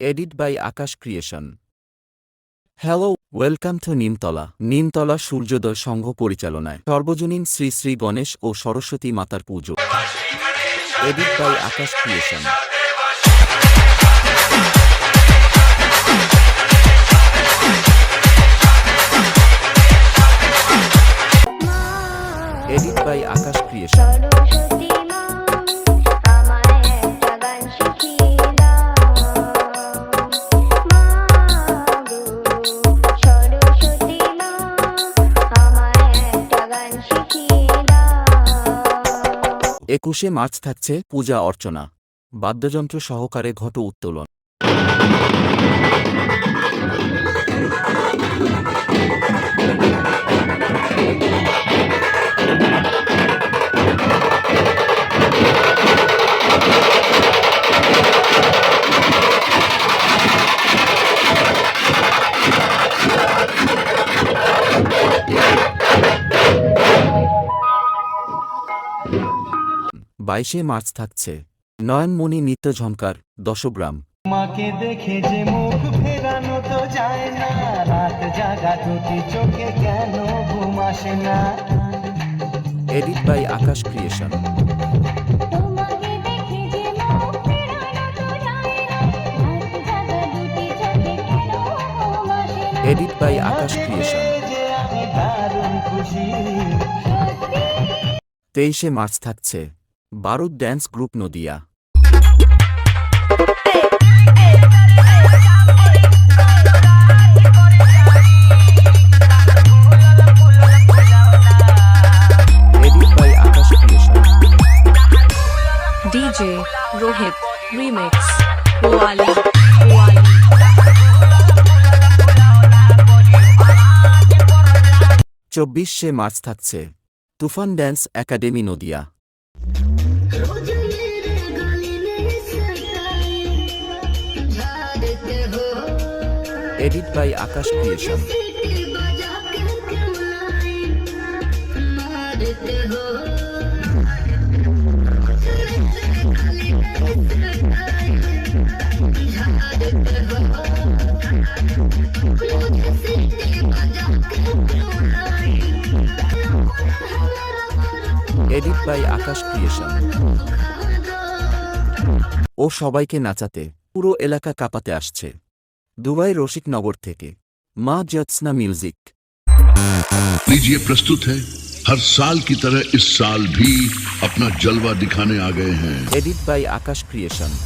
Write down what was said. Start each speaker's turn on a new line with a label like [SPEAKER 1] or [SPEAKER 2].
[SPEAKER 1] Edit by Akash creation hello welcome to Nimtala Nimtala Suryoday Sangha পরিচালনায় সর্বজনীন শ্রী শ্রী গণেশ ও সরস্বতী মাতার পুজো এডিট বাই আকাশ ক্রিয়েশন একুশে মার্চ থাকছে পূজা অর্চনা। বাদ্যযন্ত্র সহকারে ঘট উত্তোলন। বাইশে মার্চ থাকছে। নয়নমণি নিত্য ঝঙ্কার দশগ্রাম।
[SPEAKER 2] মাকে দেখে যে মুখ ফেরানো তো যায় না রাত জাগা দুটি চোখে কেন ঘুম আসে না?
[SPEAKER 1] Edit by Akash creation.
[SPEAKER 3] তোমাকে দেখে যে মুখ ফেরানো তো যায় না রাত জাগা দুটি চোখে কেন ঘুম আসে না?
[SPEAKER 1] Edit by Akash creation. তেইশে মার্চ থাকছে। Barud dance group Nadia.
[SPEAKER 4] DJ Rohit Remix Wali Wali
[SPEAKER 1] চব্বিশে মার্চ থাকছে। Tufan dance academy Nadia. Edit by Akash creation. Edit by Akash creation. ও সবাইকে নাচাতে, পুরো এলাকা কাঁপাতে আসছে। दुबई रोशिक नगर थे माँ जत्सना म्यूज़िक
[SPEAKER 5] लीजिए प्रस्तुत है हर साल की तरह इस साल भी अपना जलवा दिखाने आ गए हैं।
[SPEAKER 1] एडिट बाय आकाश
[SPEAKER 6] क्रिएशन